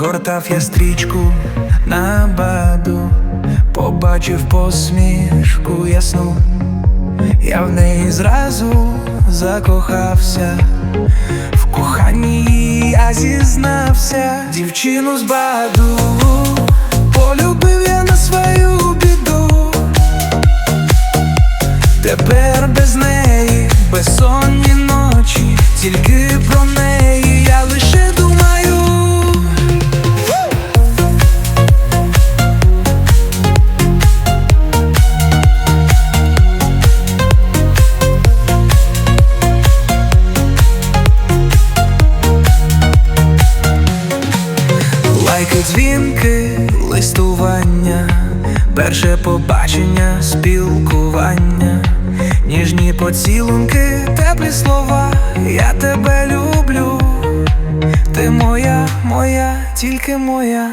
Гортав я стрічку на баду, побачив посмішку ясну, я в неї зразу закохався, в коханні я зізнався, дівчину з баду, полюбив я на свою біду. Тепер без неї, безсонні ночі, дзвінки, листування, перше побачення, спілкування, ніжні поцілунки, теплі слова, я тебе люблю, ти моя, моя, тільки моя.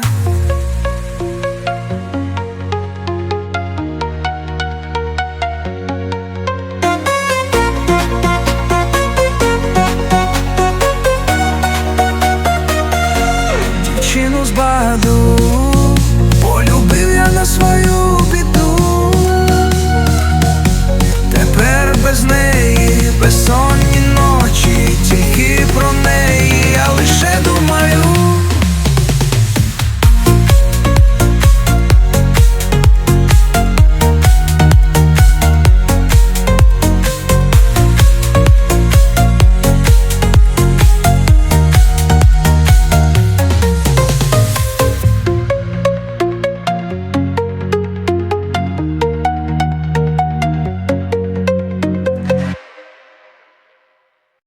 বাদু